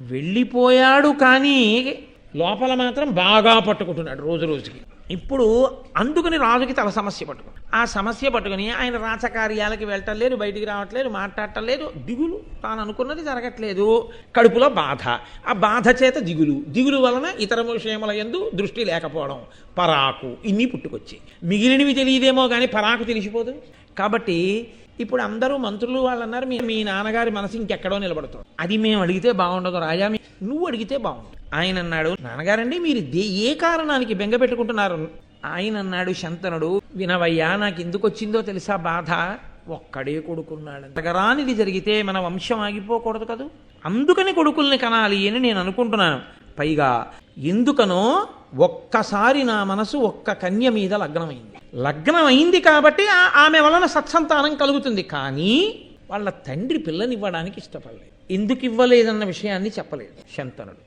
వెళ్ళిపోయాడు కానీ లోపల మాత్రం బాగా పట్టుకుంటున్నాడు రోజు రోజుకి. ఇప్పుడు అందుకని రాజుకి తల సమస్య పట్టుకుని ఆ సమస్య పట్టుకుని ఆయన రాచకార్యాలకి వెళ్ళటం లేదు బయటికి రావట్లేదు మాట్లాడటం లేదు దిగులు తాను అనుకున్నది జరగట్లేదు. కడుపులో బాధ. ఆ బాధ చేత దిగులు. దిగులు వలన ఇతర విషయముల ఎందు దృష్టి లేకపోవడం. పరాకు ఇన్ని పుట్టుకొచ్చి మిగిలినవి తెలియదేమో కానీ పరాకు తెలిసిపోదు కాబట్టి ఇప్పుడు అందరూ మంత్రులు వాళ్ళు అన్నారు మీ మీ నాన్నగారి మనసు ఇంకెక్కడో నిలబడుతుంది. అది మేము అడిగితే బాగుండదు రాజా మీ- నువ్వు అడిగితే బాగుంటుంది ఆయన అన్నాడు నాన్నగారండి మీరు దే- ఏ కారణానికి బెంగ పెట్టుకుంటున్నారు? ఆయన అన్నాడు శంతనుడు వినవయ్యా నాకు ఎందుకు వచ్చిందో తెలుసా బాధ? ఒక్కడే కొడుకున్నాడు. జరగరానిది జరిగితే మన వంశం ఆగిపోకూడదు కదూ? అందుకని కొడుకుల్ని కనాలి అని నేను అనుకుంటున్నాను. పైగా ఎందుకనో ఒక్కసారి నా మనసు ఒక్క కన్య మీద లగ్నమైంది. లగ్నం అయింది కాబట్టి ఆమె వలన సత్సంతానం కలుగుతుంది. కానీ వాళ్ళ తండ్రి పిల్లనివ్వడానికి ఇష్టపడలేదు. ఎందుకు ఇవ్వలేదన్న విషయాన్ని చెప్పలేదు. శంతనుడు.